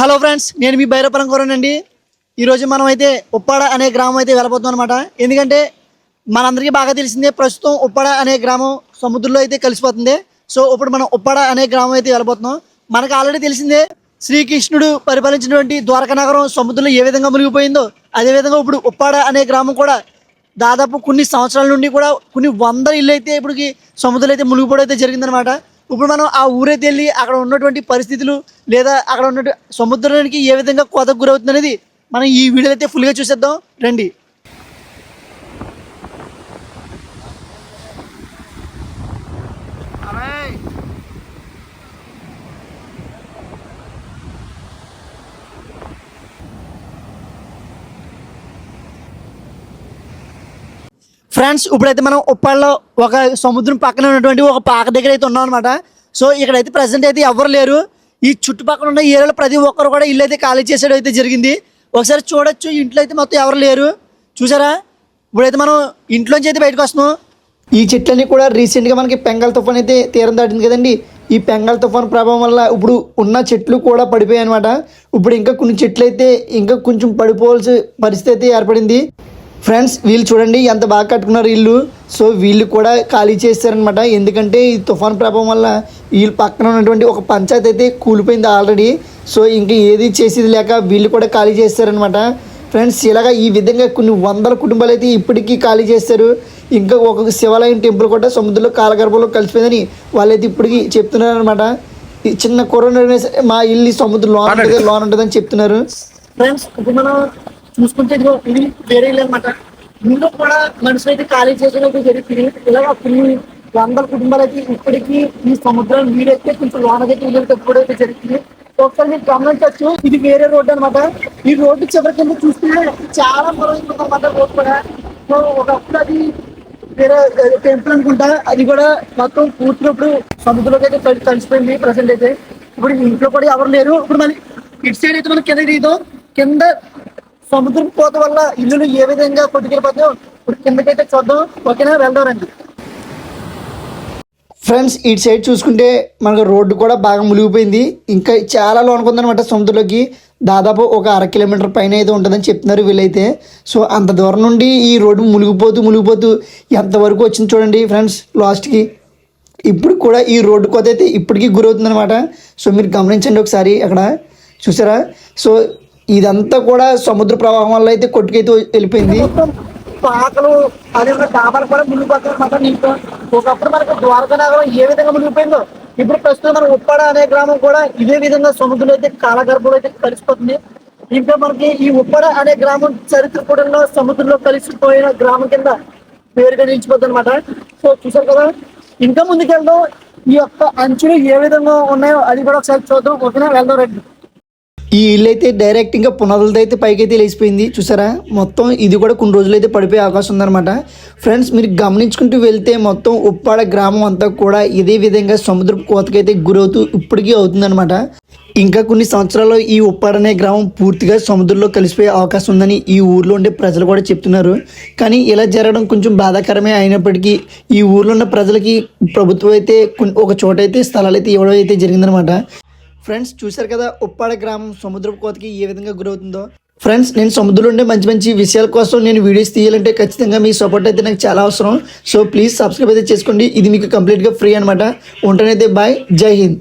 Hello friends నేను మీ బైరపురం కోరనండి ఈరోజు మనం అయితే ఉప్పాడ అనే గ్రామం అయితే వెళ్ళబోతున్నాం అనమాట ఎందుకంటే మనందరికీ బాగా తెలిసిందే ప్రస్తుతం ఉప్పాడ అనే గ్రామం సముద్రంలో అయితే కలిసిపోతుంది. సో ఇప్పుడు మనం ఉప్పాడ అనే గ్రామం అయితే వెళ్ళబోతున్నాం. మనకు ఆల్రెడీ తెలిసిందే శ్రీకృష్ణుడు పరిపాలించినటువంటి ద్వారకా నగరం సముద్రంలో ఏ విధంగా మునిగిపోయిందో అదేవిధంగా ఇప్పుడు ఉప్పాడ అనే గ్రామం కూడా దాదాపు కొన్ని సంవత్సరాల నుండి కూడా కొన్ని వందల ఇల్లు అయితే ఇప్పటికి సముద్రంలో అయితే మునిగిపోవడం అయితే జరిగిందనమాట ఇప్పుడు మనం ఆ ఊరైతే వెళ్ళి అక్కడ ఉన్నటువంటి పరిస్థితులు లేదా అక్కడ ఉన్నటువంటి సముద్రానికి ఏ విధంగా కోతకు గురవుతుంది అనేది మనం ఈ వీడియో అయితే ఫుల్గా చూసేద్దాం. రండి. ఫ్రెండ్స్ ఇప్పుడైతే మనం ఉప్పాడలో ఒక సముద్రం పక్కన ఉన్నటువంటి ఒక పాక దగ్గర అయితే ఉన్నాం అనమాట సో ఇక్కడైతే ప్రజెంట్ అయితే ఎవరు లేరు. ఈ చుట్టుపక్కల ఉన్న ఏరియాలో ప్రతి ఒక్కరు కూడా ఇల్లు అయితే ఖాళీ చేసేయడం అయితే జరిగింది. ఒకసారి చూడొచ్చు ఇంట్లో అయితే మొత్తం ఎవరు లేరు. చూసారా? ఇప్పుడైతే మనం ఇంట్లోంచి అయితే బయటకు వస్తున్నాం. ఈ చెట్లన్నీ కూడా రీసెంట్గా మనకి పెంగల్ తుఫాన్ అయితే తీరం దాటింది కదండి. ఈ పెంగల్ తుఫాన్ ప్రభావం వల్ల ఇప్పుడు ఉన్న చెట్లు కూడా పడిపోయాయి అనమాట ఇప్పుడు ఇంకా కొన్ని చెట్లు అయితే ఇంకా కొంచెం పడిపోవాల్సిన పరిస్థితి అయితే ఏర్పడింది. ఫ్రెండ్స్ వీళ్ళు చూడండి ఎంత బాగా కట్టుకున్నారు ఇల్లు. సో వీళ్ళు కూడా ఖాళీ చేస్తారనమాట ఎందుకంటే ఈ తుఫాన్ ప్రభావం వల్ల వీళ్ళు పక్కన ఉన్నటువంటి ఒక పంచాయతీ అయితే కూలిపోయింది ఆల్రెడీ. సో ఇంకా ఏది చేసేది లేక వీళ్ళు కూడా ఖాళీ చేస్తారనమాట ఫ్రెండ్స్ ఇలాగా ఈ విధంగా కొన్ని వందల కుటుంబాలు అయితే ఇప్పటికీ ఖాళీ చేస్తారు ఇంకా ఒక్కొక్క శివాలయం టెంపుల్ కూడా సముద్రంలో కాలగర్భంలో కలిసిపోయిందని వాళ్ళైతే ఇప్పటికీ చెప్తున్నారు అనమాట ఈ చిన్న కరోనా మా ఇల్లు సముద్రం లోన్ ఉంటుంది లోన్ ఉంటుందని చెప్తున్నారు. ఫ్రెండ్స్ ఇప్పుడు మనం చూసుకుంటే ఇదిగో ఇది వేరే లేదన్నమాట ముందు కూడా మనుషులు అయితే ఖాళీ చేసినప్పుడు జరిగింది జరుగుతుంది ఇలా కొన్ని వందల కుటుంబాలు అయితే ఇప్పటికీ ఈ సముద్రం నీరైతే కొంచెం లోనగైతే ఇల్లు కట్టుకోవడం అయితే జరుగుతుంది ఒకసారి మీరు గమనించవచ్చు ఇది వేరే రోడ్డు అనమాట ఈ రోడ్డు చివరి కింద చూస్తే చాలా పొలం రోడ్ కూడా. సో ఒకప్పుడు అది వేరే టెంపుల్ అనుకుంటా అది కూడా మొత్తం పూర్తిగా ఇప్పుడు సముద్రంలోకి అయితే కలిసిపోయింది ప్రజెంట్ అయితే. ఇప్పుడు ఇంట్లో కూడా ఎవరు లేరు. ఇప్పుడు మళ్ళీ ఇటు సైడ్ అయితే మనకి కింద దిగుతాం కింద సముద్రం పోత వల్ల ఇల్లులు ఏ విధంగా కొట్టుకెళ్ళిపోతాయో ఇప్పుడు కిందకైతే చూద్దాం. ఓకేనా? వెళ్దాం రండి. ఫ్రెండ్స్ ఇటు సైడ్ చూసుకుంటే మనకు రోడ్డు కూడా బాగా మునిగిపోయింది. ఇంకా చాలా లోనుకుందనమాట సముద్రంలోకి. దాదాపు ఒక అర కిలోమీటర్ పైన అయితే ఉంటుందని చెప్తున్నారు వీళ్ళైతే. సో అంత దూరం నుండి ఈ రోడ్డు మునిగిపోతూ మునిగిపోతూ ఎంతవరకు వచ్చింది చూడండి ఫ్రెండ్స్ లాస్ట్కి. ఇప్పుడు కూడా ఈ రోడ్డు కొత్త అయితే ఇప్పటికీ గురవుతుందనమాట సో మీరు గమనించండి ఒకసారి అక్కడ. చూసారా? సో ఇదంతా కూడా సముద్ర ప్రవాహం వల్ల అయితే కొట్టుకైతే వెళ్ళిపోయింది. పాకలు అదే డాబాలు కూడా మునిగిపోతాయి అనమాట ఒకప్పుడు మనకు ద్వారకా నగరం ఏ విధంగా మునిగిపోయిందో ఇప్పుడు ప్రస్తుతం మన ఉప్పాడ అనే గ్రామం కూడా ఇదే విధంగా సముద్రంలో అయితే కాలగర్భంలో అయితే కలిసిపోతుంది. ఇంకా మనకి ఈ ఉప్పాడ అనే గ్రామం చరిత్ర కూడా సముద్రంలో కలిసిపోయిన గ్రామం కింద పేరుగా నిలిచిపోతుంది అనమాట సో చూసారు కదా ఇంకా ముందుకెళ్దాం. ఈ యొక్క అంచులు ఏ విధంగా ఉన్నాయో అది కూడా ఒకసారి చూద్దాం. ఓకేనా? వెళ్దాం రండి. ఈ ఇల్లు అయితే డైరెక్ట్ ఇంకా పునాదులతో అయితే పైకి అయితే లేచిపోయింది. చూసారా? మొత్తం ఇది కూడా కొన్ని రోజులు అయితే పడిపోయే అవకాశం ఉందన్నమాట. ఫ్రెండ్స్ మీరు గమనించుకుంటూ వెళ్తే మొత్తం ఉప్పాడ గ్రామం అంతా కూడా ఇదే విధంగా సముద్రపు కోతకైతే గురవుతూ ఇప్పటికీ అవుతుందన్నమాట. ఇంకా కొన్ని సంవత్సరాల్లో ఈ ఉప్పాడ అనే గ్రామం పూర్తిగా సముద్రంలో కలిసిపోయే అవకాశం ఉందని ఈ ఊర్లో ఉండే ప్రజలు కూడా చెప్తున్నారు. కానీ ఇలా జరగడం కొంచెం బాధాకరమే అయినప్పటికీ ఈ ఊర్లో ఉన్న ప్రజలకి ప్రభుత్వం అయితే ఒక చోట అయితే స్థలాలు అయితే ఇవ్వడం అయితే జరిగిందనమాట ఫ్రెండ్స్ చూశారు కదా ఉప్పాడ గ్రామం సముద్రపు కోతకి ఏ విధంగా గురవుతుందో? ఫ్రెండ్స్ నేను సముద్రంలో ఉండే మంచి మంచి విషయాల కోసం నేను వీడియోస్ తీయాలంటే ఖచ్చితంగా మీ సపోర్ట్ అయితే నాకు చాలా అవసరం. సో ప్లీజ్ సబ్స్క్రైబ్ అయితే చేసుకోండి. ఇది మీకు కంప్లీట్గా ఫ్రీ అనమాట ఉంటానైతే బాయ్ జై హింద్.